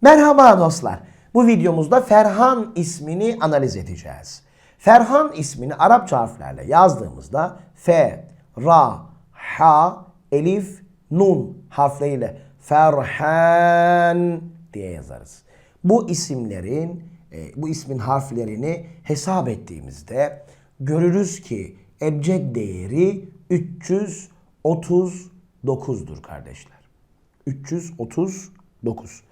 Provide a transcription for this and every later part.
Merhaba dostlar. Bu videomuzda Ferhan ismini analiz edeceğiz. Ferhan ismini Arapça harflerle yazdığımızda F, Ra, Ha, Elif, Nun harfleriyle Ferhan diye yazarız. Bu isimlerin, e, bu ismin harflerini hesap ettiğimizde görürüz ki ebced değeri 339'dur kardeşler. 339.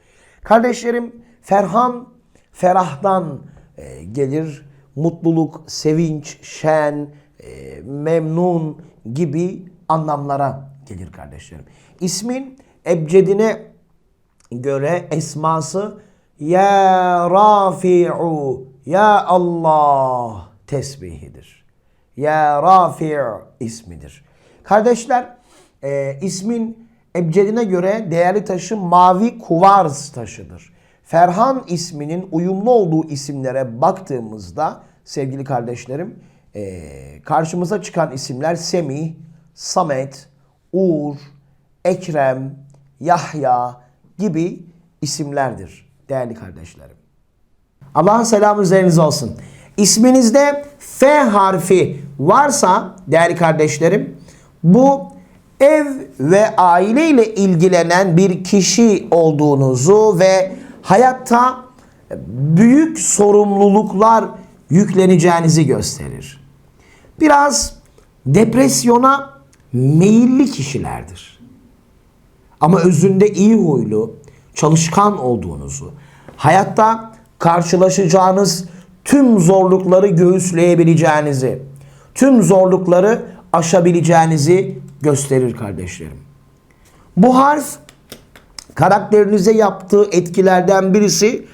Kardeşlerim Ferhan, ferahtan e, gelir. Mutluluk, sevinç, şen, e, memnun gibi anlamlara gelir kardeşlerim. İsmin ebcedine göre esması Ya Rafi'u, Ya Allah tesbihidir. Ya Rafi' ismidir. Kardeşler e, ismin ebcedine göre değerli taşı mavi kuvars taşıdır. Ferhan isminin uyumlu olduğu isimlere baktığımızda sevgili kardeşlerim e, karşımıza çıkan isimler Semih, Samet, Uğur, Ekrem, Yahya gibi isimlerdir değerli kardeşlerim. Allah'ın selamı üzerinize olsun. İsminizde F harfi varsa değerli kardeşlerim bu ev ve aile ile ilgilenen bir kişi olduğunuzu ve hayatta büyük sorumluluklar yükleneceğinizi gösterir. Biraz depresyona meyilli kişilerdir. Ama özünde iyi huylu, çalışkan olduğunuzu, hayatta karşılaşacağınız tüm zorlukları göğüsleyebileceğinizi, tüm zorlukları aşabileceğinizi gösterir kardeşlerim. Bu harf karakterinize yaptığı etkilerden birisi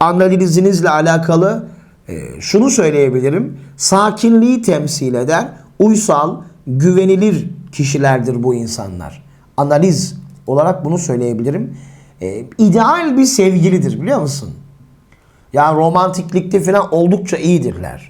analizinizle alakalı e, şunu söyleyebilirim. Sakinliği temsil eder. Uysal, güvenilir kişilerdir bu insanlar. Analiz olarak bunu söyleyebilirim. E, ideal bir sevgilidir biliyor musun? Yani romantiklikte falan oldukça iyidirler.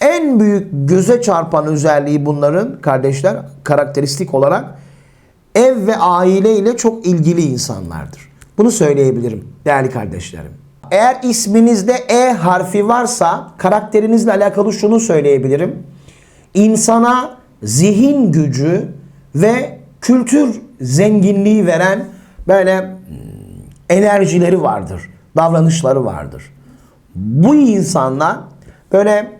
en büyük göze çarpan özelliği bunların kardeşler karakteristik olarak ev ve aile ile çok ilgili insanlardır. Bunu söyleyebilirim değerli kardeşlerim. Eğer isminizde E harfi varsa karakterinizle alakalı şunu söyleyebilirim. İnsana zihin gücü ve kültür zenginliği veren böyle hmm, enerjileri vardır, davranışları vardır. Bu insanlar böyle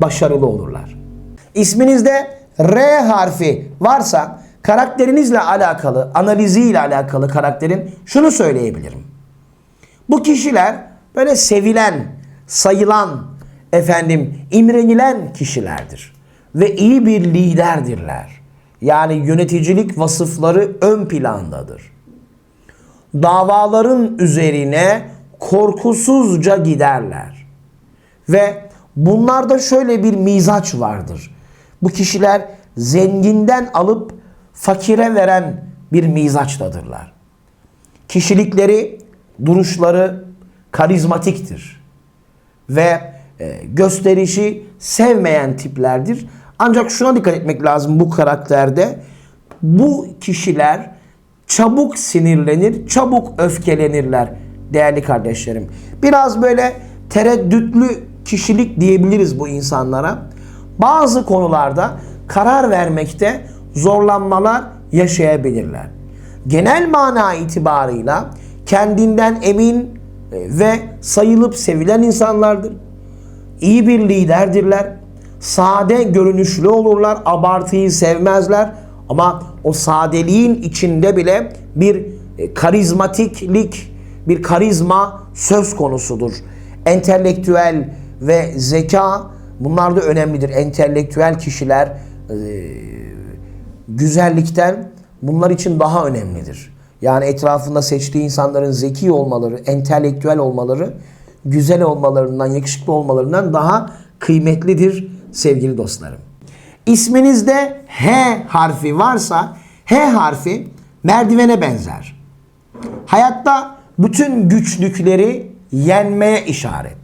başarılı olurlar. İsminizde R harfi varsa karakterinizle alakalı, analiziyle alakalı karakterin şunu söyleyebilirim. Bu kişiler böyle sevilen, sayılan, efendim imrenilen kişilerdir ve iyi bir liderdirler. Yani yöneticilik vasıfları ön plandadır. Davaların üzerine korkusuzca giderler. Ve bunlarda şöyle bir mizaç vardır. Bu kişiler zenginden alıp fakire veren bir mizaçtadırlar. Kişilikleri, duruşları karizmatiktir. Ve e, gösterişi sevmeyen tiplerdir. Ancak şuna dikkat etmek lazım bu karakterde. Bu kişiler çabuk sinirlenir, çabuk öfkelenirler değerli kardeşlerim. Biraz böyle tereddütlü kişilik diyebiliriz bu insanlara. Bazı konularda karar vermekte zorlanmalar yaşayabilirler. Genel mana itibarıyla kendinden emin e, ve sayılıp sevilen insanlardır. İyi bir liderdirler. Sade görünüşlü olurlar. Abartıyı sevmezler. Ama o sadeliğin içinde bile bir e, karizmatiklik, bir karizma söz konusudur. Entelektüel ve zeka bunlar da önemlidir. Entelektüel kişiler e, güzellikten bunlar için daha önemlidir. Yani etrafında seçtiği insanların zeki olmaları, entelektüel olmaları, güzel olmalarından, yakışıklı olmalarından daha kıymetlidir sevgili dostlarım. İsminizde H harfi varsa H harfi merdivene benzer. Hayatta bütün güçlükleri yenmeye işarettir.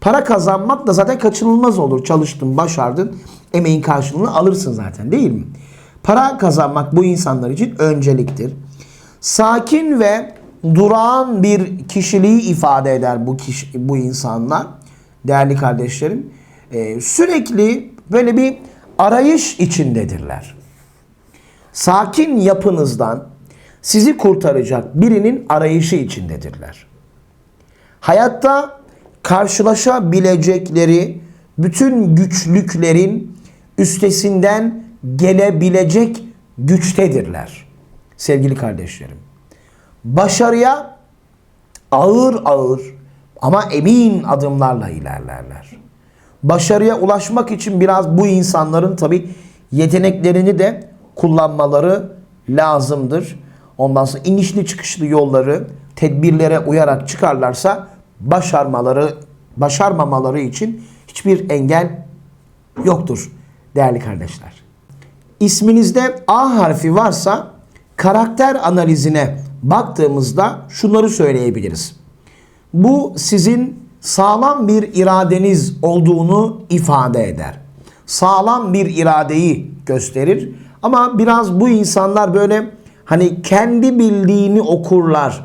para kazanmak da zaten kaçınılmaz olur. Çalıştın, başardın, emeğin karşılığını alırsın zaten değil mi? Para kazanmak bu insanlar için önceliktir. Sakin ve durağan bir kişiliği ifade eder bu kişi, bu insanlar değerli kardeşlerim. Ee, sürekli böyle bir arayış içindedirler. Sakin yapınızdan sizi kurtaracak birinin arayışı içindedirler. Hayatta karşılaşabilecekleri bütün güçlüklerin üstesinden gelebilecek güçtedirler. Sevgili kardeşlerim. Başarıya ağır ağır ama emin adımlarla ilerlerler. Başarıya ulaşmak için biraz bu insanların tabi yeteneklerini de kullanmaları lazımdır. Ondan sonra inişli çıkışlı yolları tedbirlere uyarak çıkarlarsa başarmaları başarmamaları için hiçbir engel yoktur değerli kardeşler. İsminizde A harfi varsa karakter analizine baktığımızda şunları söyleyebiliriz. Bu sizin sağlam bir iradeniz olduğunu ifade eder. Sağlam bir iradeyi gösterir. Ama biraz bu insanlar böyle hani kendi bildiğini okurlar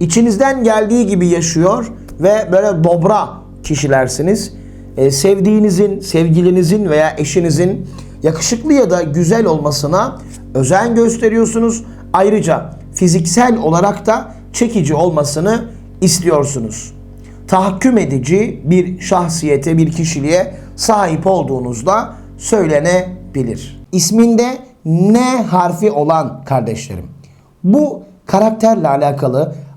İçinizden geldiği gibi yaşıyor ve böyle dobra kişilersiniz. Ee, sevdiğinizin, sevgilinizin veya eşinizin yakışıklı ya da güzel olmasına özen gösteriyorsunuz. Ayrıca fiziksel olarak da çekici olmasını istiyorsunuz. Tahakküm edici bir şahsiyete, bir kişiliğe sahip olduğunuzda söylenebilir. isminde N harfi olan kardeşlerim. Bu karakterle alakalı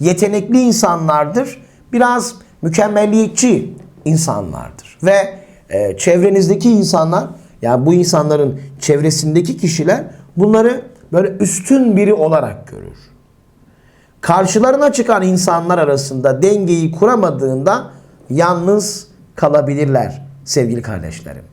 yetenekli insanlardır. Biraz mükemmelliyetçi insanlardır. Ve e, çevrenizdeki insanlar, yani bu insanların çevresindeki kişiler bunları böyle üstün biri olarak görür. Karşılarına çıkan insanlar arasında dengeyi kuramadığında yalnız kalabilirler sevgili kardeşlerim.